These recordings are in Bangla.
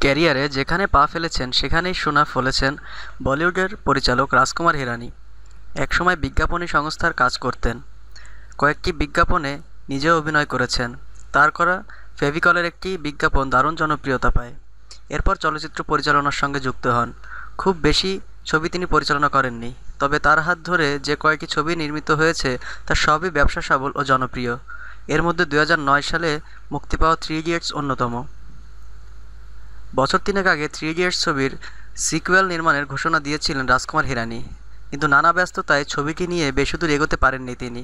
ক্যারিয়ারে যেখানে পা ফেলেছেন, সেখানেই সুনাম ফলেছেন বলিউডের পরিচালক রাজকুমার হিরানি। একসময় বিজ্ঞাপনী সংস্থার কাজ করতেন। কয়েকটি বিজ্ঞাপনে নিজেও অভিনয় করেছেন। তার করা ফেভিকলের একটি বিজ্ঞাপন দারুণ জনপ্রিয়তা পায়। এরপর চলচ্চিত্র পরিচালনার সঙ্গে যুক্ত হন। খুব বেশি ছবি তিনি পরিচালনা করেননি, তবে তার হাত ধরে যে কয়েকটি ছবি নির্মিত হয়েছে, তা সবই ব্যবসা সবল ও জনপ্রিয়। এর মধ্যে দু হাজার নয় সালে মুক্তি পাওয়া থ্রি ইডিয়টস অন্যতম। বছর তিনেক আগে থ্রি ইডিয়টস ছবির সিকুয়েল নির্মাণের ঘোষণা দিয়েছিলেন রাজকুমার হিরানি। কিন্তু নানা ব্যস্ততায় ছবিটি নিয়ে বেশিদূর এগোতে পারেননি তিনি।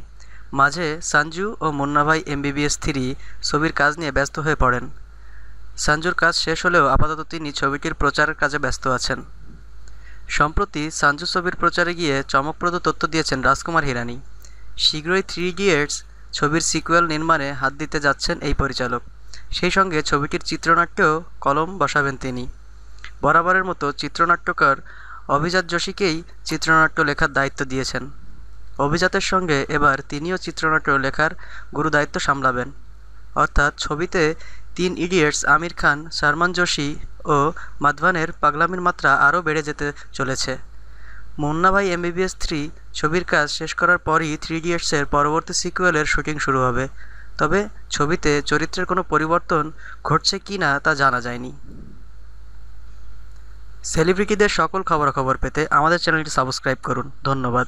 মাঝে সঞ্জু ও মুন্নাভাই এমবিবিএস থ্রি ছবির কাজ নিয়ে ব্যস্ত হয়ে পড়েন। সঞ্জুর কাজ শেষ হলেও আপাতত তিনি ছবিটির প্রচারের কাজে ব্যস্ত আছেন। সম্প্রতি সঞ্জু ছবির প্রচারে গিয়ে চমকপ্রদ তথ্য দিয়েছেন রাজকুমার হিরানি। শীঘ্রই থ্রি ইডিয়টস ছবির সিকুয়েল নির্মাণে হাত দিতে যাচ্ছেন এই পরিচালক। সেই সঙ্গে ছবিটির চিত্রনাট্যেও কলম বসাবেন তিনি। বরাবরের মতো চিত্রনাট্যকার অভিজাত যোশীকেই চিত্রনাট্য লেখার দায়িত্ব দিয়েছেন। অভিজাতের সঙ্গে এবার তিনিও চিত্রনাট্য লেখার গুরু দায়িত্ব সামলাবেন। অর্থাৎ ছবিতে তিন ইডিয়টস, আমির খান সালমান যোশী ও মাধবানের পাগলামির মাত্রা আরও বেড়ে যেতে চলেছে। মুন্নাভাই এমবিবিএস থ্রি ছবির কাজ শেষ করার পরই থ্রি ইডিয়টসের পরবর্তী সিকুয়েলের শুটিং শুরু হবে। তবে ছবিতে চরিত্রের কোনো পরিবর্তন ঘটছে কি না তা জানা যায়নি। সেলিব্রিটিদের সকল খবরাখবর পেতে আমাদের চ্যানেলটি সাবস্ক্রাইব করুন। ধন্যবাদ।